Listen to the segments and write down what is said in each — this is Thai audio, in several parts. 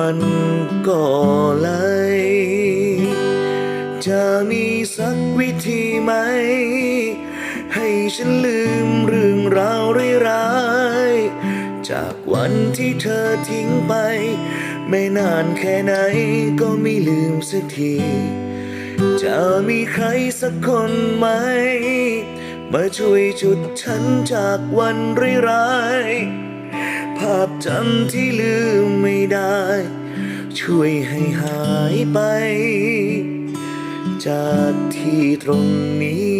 มันก็ไหลจะมีสักวิธีไหม ให้ฉันลืมเรื่องราวร้ายๆจากวันที่เธอทิ้งไป ไม่นานแค่ไหนก็ไม่ลืมสักที จะมีใครสักคนไหม มาช่วยจุดฉันจากวันร้ายๆ ภาพจำที่ลืมไม่ได้ ช่วยให้หายไป จากที่ตรงนี้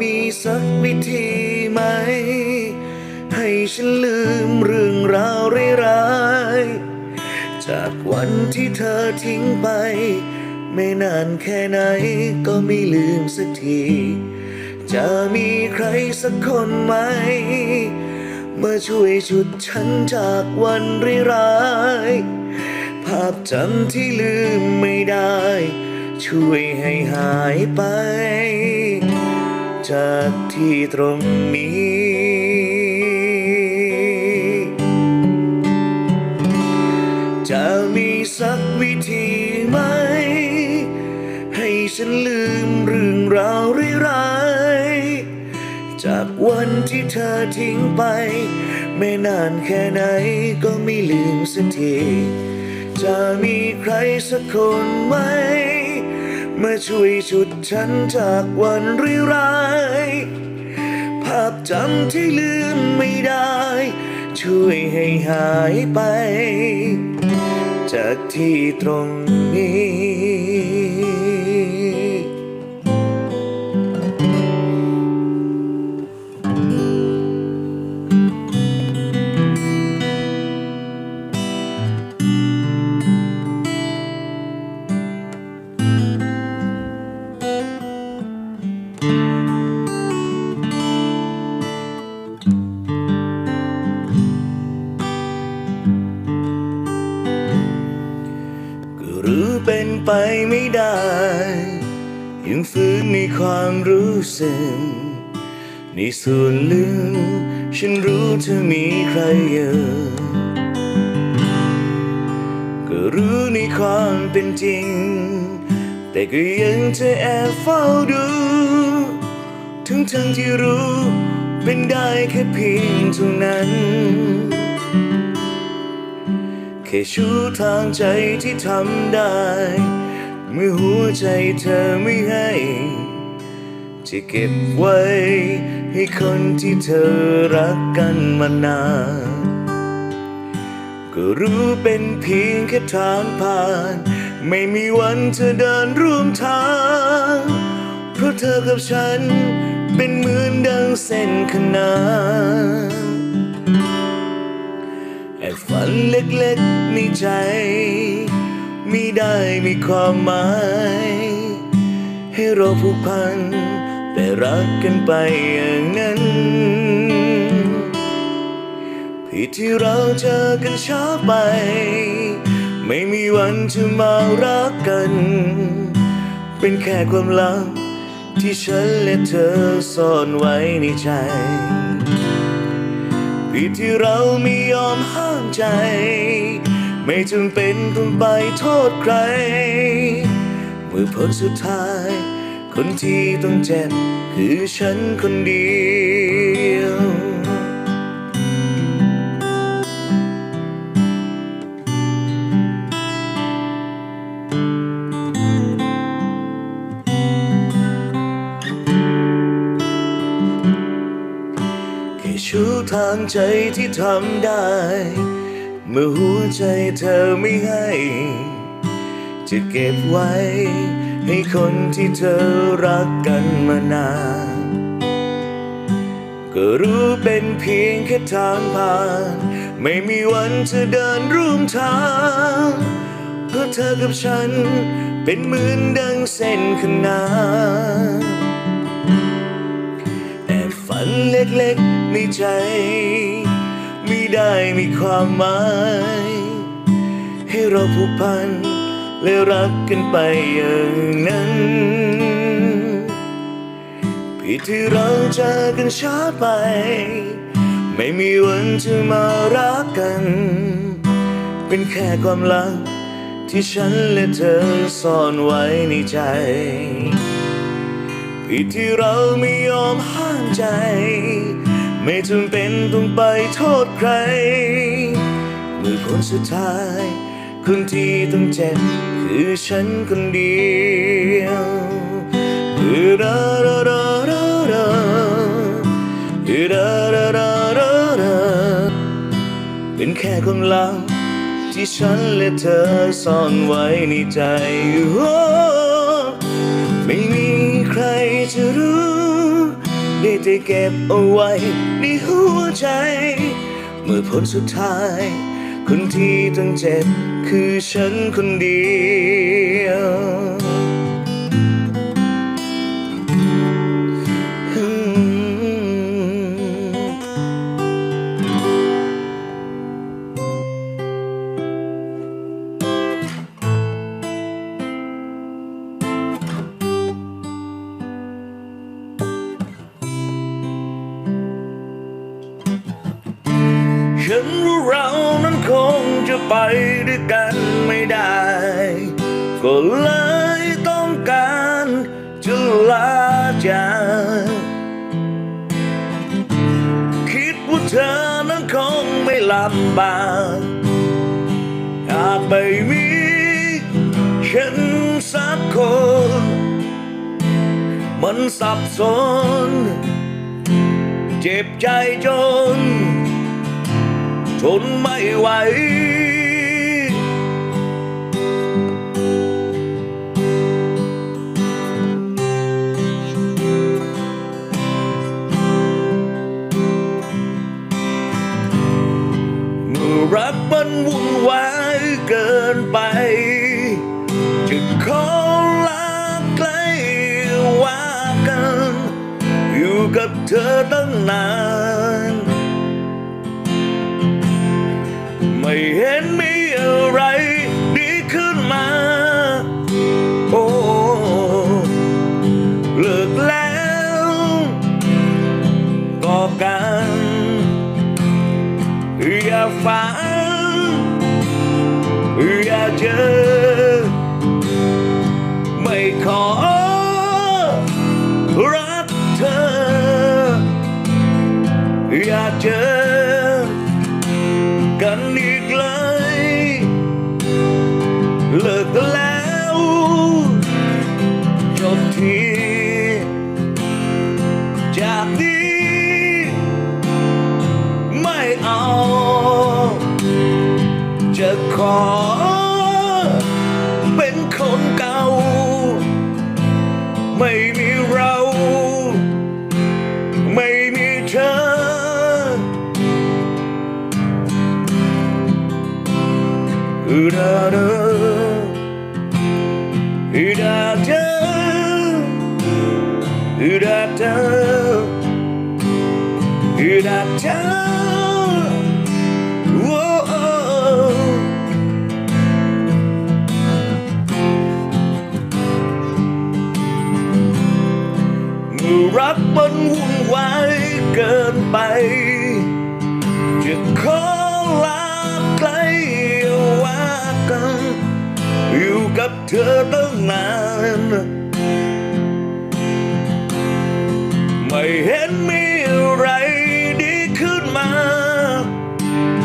มีสักวิธีไหม ให้ฉันลืมเรื่องราวร้ายๆจากวันที่เธอทิ้งไป ไม่นานแค่ไหนก็ไม่ลืมสักที จะมีใครสักคนไหม มาช่วยชุดฉันจากวันร้ายๆภาพจำที่ลืมไม่ได้ช่วยให้หายไป จากที่ตรงนี้ จะมีสักวิธีไหม ให้ฉันลืมเรื่องราวร้ายๆจากวันที่เธอทิ้งไป ไม่นานแค่ไหนก็ไม่ลืมสักที จะมีใครสักคนไหม มาช่วยชุดฉันจากวันร้าย ภาพจำที่ลืมไม่ได้ ช่วยให้หายไป จากที่ตรงนี้ ยังฝืนในความรู้สึก ในส่วนลึกฉันรู้เธอมีใครอยู่ก็รู้ในความเป็นจริง แต่ก็ยังจะแอบเฝ้าดู ทั้งทั้งที่รู้เป็นได้แค่เพียงเท่านั้นแค่ชูทางใจที่ทำได้ เมื่อหัวใจเธอไม่ให้จะเก็บไว้ให้คนที่เธอรักกันมานาน ก็รู้เป็นเพียงแค่ทางผ่าน ไม่มีวันจะเดินร่วมทาง เพราะเธอกับฉันเป็นเหมือนดังเส้นขนานแอบฝันเล็กๆในใจ ม่ได้มีความหมาย ให้เราผูกพัน แต่รักกันไปอย่างนั้นผิดที่เราเจอกันช้าไป ไม่มีวันจะมารักกัน เป็นแค่ความลับที่ฉันและเธอซ่อนไว้ในใจผิดที่เราไม่ยอมห้ามใจ ไม่จำเป็นต้องไปโทษใคร เมื่อผลสุดท้าย คนที่ต้องเจ็บคือฉันคนเดียว แค่ชูทางใจที่ทำได้ มื่อหัวใจเธอไม่ให้ จะเก็บไว้ ให้คนที่เธอรักกันมานาน ก็รู้เป็นเพียงแค่ทางผ่าน ไม่มีวันจะเดินร่วมทาง เพราะเธอกับฉันเป็นเหมือนดังเส้นขนานแอบฝันเล็กๆในใจ ไม่ได้มีความหมาย ให้เราผูกพันและรักกันไปอย่างนั้นผิดที่เราเจอกันช้าไป ไม่มีวันจะมารักกัน เป็นแค่ความลับที่ฉันและเธอซ่อนไว้ในใจผิดที่เราไม่ยอมห้ามใจ ไม่จำเป็นต้องไปโทษใคร เมื่อผลสุดท้าย คนที่ต้องเจ็บคือฉันคนเดียวดาดาดาดาดาดาดาดาดาดาเป็นแค่ความลับที่ฉันและเธอซ่อนไว้ในใจโอ้ไม่มีใครจะรู้ ได้แต่เก็บเอาไว้ในหัวใจ เมื่อผลสุดท้าย คนที่ต้องเจ็บคือฉันคนเดียว เลยต้องการจะลาจากคิดว่าเธอนั้นคงไม่ลำบากหากไม่มีฉันสักคน มันสับสน เจ็บใจจน ทนไม่ไหว กัน อย่าฝัน อย่าเจอ ไม่ขอรักเธอ อย่าเจอ มันวุ่นวายเกินไป จะขอลาไกลว่ากัน อยู่กับเธอตั้งนาน ไม่เห็นมีอะไรดีขึ้นมา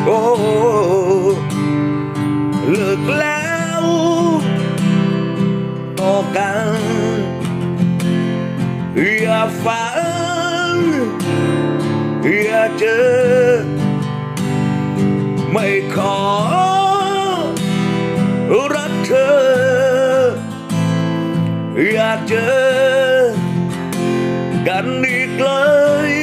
โอ้เลิกแล้วต่อกันอย่าฝัน อย่อเจอ ไม่ขอรักเธอ อยากเจอ กันอีกเลย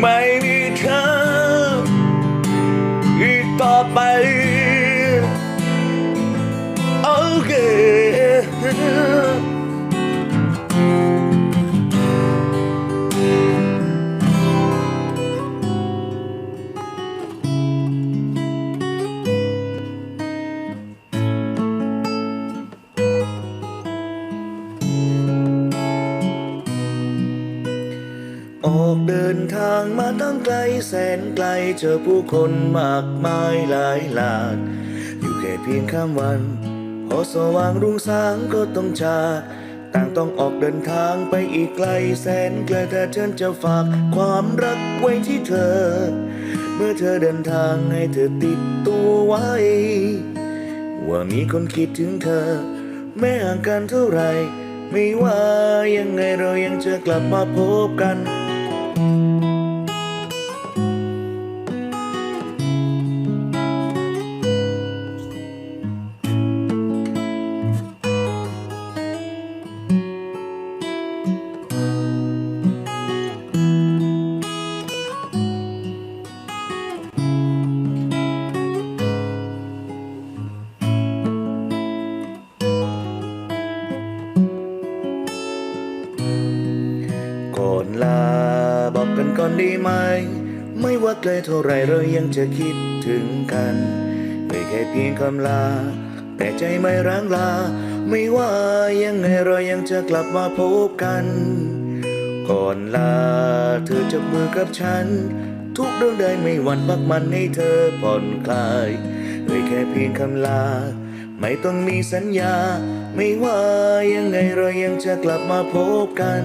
ไม่ ออกเดินทางมาตั้งไกลแสนไกลเจอผู้คนมากมายหลายหลาก อยู่แค่เพียงข้ามวัน พอสว่างรุ่งสางก็ต้องจากต่างต้องออกเดินทางไปอีกไกลแสนไกลแต่ฉันจะฝากความรักไว้ที่เธอ เมื่อเธอเดินทางให้เธอติดตัวไว้ ว่ามีคนคิดถึงเธอ แม้ห่างกันเท่าไหร่ไม่ว่ายังไงเรายังจะกลับมาพบกัน ก่อนลา บอกกันก่อนด้ไหม ไม่ว่าไกลเท่าไรเรายังจะคิดถึงกัน ไม่แค่เพียงคำลา แต่ใจไม่ร้างลา ไม่ว่ายังไงเรายังจะกลับมาพบกัน ก่อนลาเธอจับมือกับฉัน ทุกเรื่องใดไม่หวั่นพักมันให้เธอผ่อนคลายไม่แค่เพียงคำลา ไม่ต้องมีสัญญา ไม่ว่ายังไงเรายังจะกลับมาพบกัน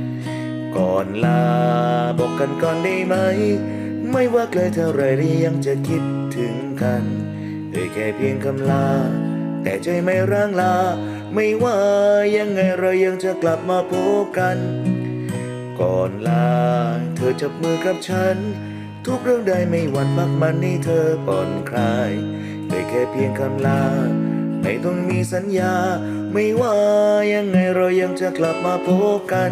ก่อนลาบอกกันก่อนได้ไหม ไม่ว่าไกลเท่าไรยังจะคิดถึงกันเอ่ยแค่เพียงคำลา แต่ใจไม่ร้างลา ไม่ว่ายังไงเรายังจะกลับมาพบกัน ก่อนลา เธอจับมือกับฉัน ทุกเรื่องใดไม่หวั่นมากมันให้เธอผ่อนคลายได้แค่เพียงคำลา ไม่ต้องมีสัญญา ไม่ว่ายังไงเรายังจะกลับมาพบกัน